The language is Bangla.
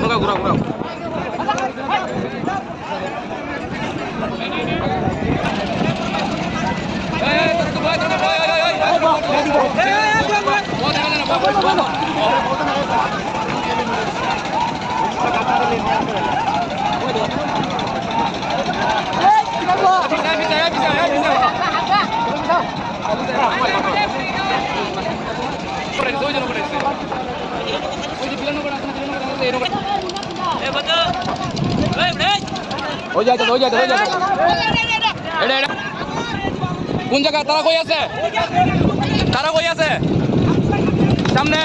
ঘুরাও ঘুরাও ঘুরাও হয়ে যাচ্ছে হয়ে যাচ্ছে হয়ে যাচ্ছে এটা এটা কোন জায়গায়? তারা কই আছে? তারা কই আছে? সামনে।